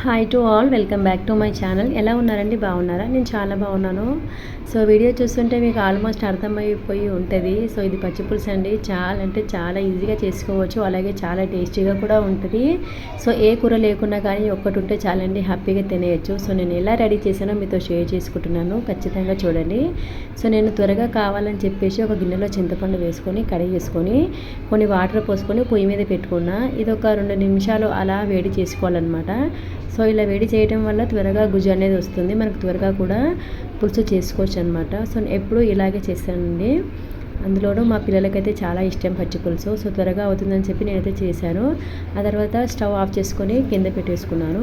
Hi to all welcome back to my channel ఎలా ఉన్నారండి? బాగున్నారా? నేను చాలా బాగున్నాను. సో వీడియో చూస్తుంటే మీకు ఆల్మోస్ట్ అర్థమైపోయి ఉంటుంది. సో ఇది పచ్చిపులుసు అండి. చాలా అంటే చాలా ఈజీగా చేసుకోవచ్చు. అలాగే చాలా టేస్టీగా కూడా ఉంటుంది. సో ఏ కూర లేకున్నా కానీ ఒక్కటి ఉంటే చాలండి హ్యాపీగా తినేయచ్చు. సో నేను ఎలా రెడీ చేశానో మీతో షేర్ చేసుకుంటున్నాను. ఖచ్చితంగా చూడండి. సో నేను త్వరగా కావాలని చెప్పేసి ఒక గిన్నెలో చింతపండు వేసుకొని కడిగి వేసుకొని కొన్ని వాటర్ పోసుకొని పొయ్యి మీద పెట్టుకున్నా. ఇది ఒక రెండు నిమిషాలు అలా వేడి చేసుకోవాలన్నమాట. సో ఇలా వేడి చేయడం వల్ల త్వరగా గుజ్జు అనేది వస్తుంది. మనకు త్వరగా కూడా పులుసు చేసుకోవచ్చు అనమాట సో ఎప్పుడు ఇలాగే చేస్తానండి. అందులోనూ మా పిల్లలకైతే చాలా ఇష్టం పచ్చి పులుసు. సో త్వరగా అవుతుందని చెప్పి నేనైతే చేశాను. ఆ తర్వాత స్టవ్ ఆఫ్ చేసుకొని కింద పెట్టేసుకున్నాను.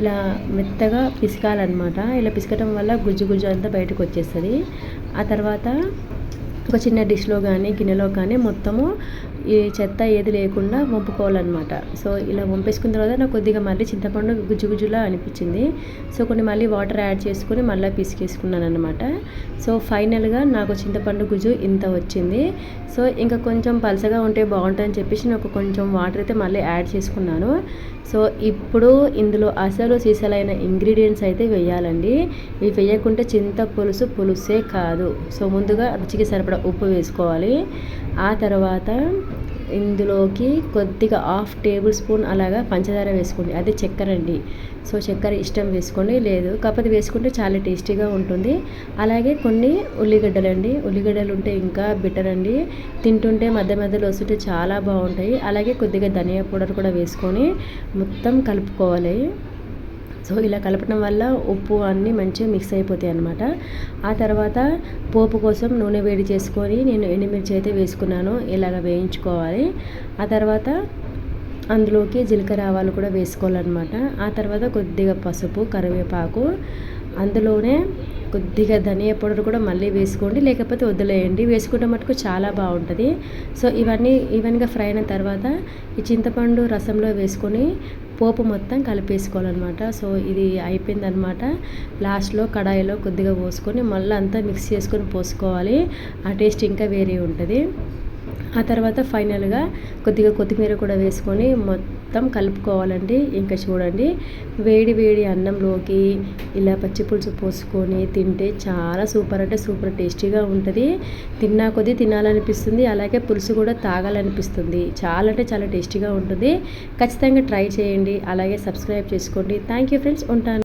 ఇలా మెత్తగా పిసకాలన్నమాట. ఇలా పిసకటం వల్ల గుజ్జు గుజ్జు అంతా బయటకు వచ్చేస్తుంది. ఆ తర్వాత ఒక చిన్న డిష్లో కానీ గిన్నెలో కానీ మొత్తము ఈ చెత్త ఏది లేకుండా వంపుకోవాలన్నమాట సో ఇలా వంపేసుకున్న తర్వాత నాకు కొద్దిగా మళ్ళీ చింతపండు గుజ్జు గుజ్జులా అనిపించింది. సో కొన్ని మళ్ళీ వాటర్ యాడ్ చేసుకుని మళ్ళీ పిసికేసుకున్నాను అనమాట సో ఫైనల్గా నాకు చింతపండు గుజ్జు ఇంత వచ్చింది. సో ఇంకా కొంచెం పలసగా ఉంటే బాగుంటుందని చెప్పేసి నాకు కొంచెం వాటర్ అయితే మళ్ళీ యాడ్ చేసుకున్నాను. సో ఇప్పుడు ఇందులో అసలు సీసలైన ఇంగ్రీడియంట్స్ అయితే వేయాలండి. ఇవి వేయకుంటే చింత పులుసు పులుసే కాదు. సో ముందుగా రుచికి సరిపడా ఉప్పు వేసుకోవాలి. ఆ తర్వాత ఇందులోకి కొద్దిగా హాఫ్ టేబుల్ స్పూన్ అలాగా పంచదార వేసుకోండి. అది చక్కెర అండి. సో చక్కెర ఇష్టం వేసుకోండి. లేదు కాకపోతే వేసుకుంటే చాలా టేస్టీగా ఉంటుంది. అలాగే కొన్ని ఉల్లిగడ్డలు అండి. ఉల్లిగడ్డలు ఉంటే ఇంకా బెటర్ అండి. తింటుంటే మధ్య మధ్యలో వస్తుంటే చాలా బాగుంటాయి. అలాగే కొద్దిగా ధనియా పౌడర్ కూడా వేసుకొని మొత్తం కలుపుకోవాలి. సో ఇలా కలపడం వల్ల ఉప్పు అన్నీ మంచిగా మిక్స్ అయిపోతాయి అనమాట ఆ తర్వాత పోపు కోసం నూనె వేడి చేసుకొని నేను ఎండుమిర్చి అయితే వేసుకున్నాను ఇలాగ వేయించుకోవాలి. ఆ తర్వాత అందులోకి జీలకర్ర ఆవాలు కూడా వేసుకోవాలన్నమాట. ఆ తర్వాత కొద్దిగా పసుపు కరివేపాకు అందులోనే కొద్దిగా ధనియా పౌడర్ కూడా మళ్ళీ వేసుకోండి లేకపోతే వదిలేయండి. వేసుకుంటే మటుకు చాలా బాగుంటుంది. సో ఇవన్నీ ఈవెన్గా ఫ్రై అయిన తర్వాత ఈ చింతపండు రసంలో వేసుకొని పోపు మొత్తం కలిపేసుకోవాలన్నమాట. సో ఇది అయిపోయిందనమాట లాస్ట్లో కడాయిలో కొద్దిగా పోసుకొని మళ్ళీ అంతా మిక్స్ చేసుకొని పోసుకోవాలి. ఆ టేస్ట్ ఇంకా వేరే ఉంటుంది. ఆ తర్వాత ఫైనల్గా కొద్దిగా కొత్తిమీర కూడా వేసుకొని మొత్తం కలుపుకోవాలండి. ఇంకా చూడండి వేడి వేడి అన్నంలోకి ఇలా పచ్చి పులుసు పోసుకొని తింటే చాలా సూపర్ అంటే సూపర్ టేస్టీగా ఉంటుంది. తిన్నా కొద్దీ తినాలనిపిస్తుంది అలాగే పులుసు కూడా తాగాలనిపిస్తుంది. చాలా అంటే చాలా టేస్టీగా ఉంటుంది. ఖచ్చితంగా ట్రై చేయండి. అలాగే సబ్స్క్రైబ్ చేసుకోండి. Thank you friends. ఉంటాను.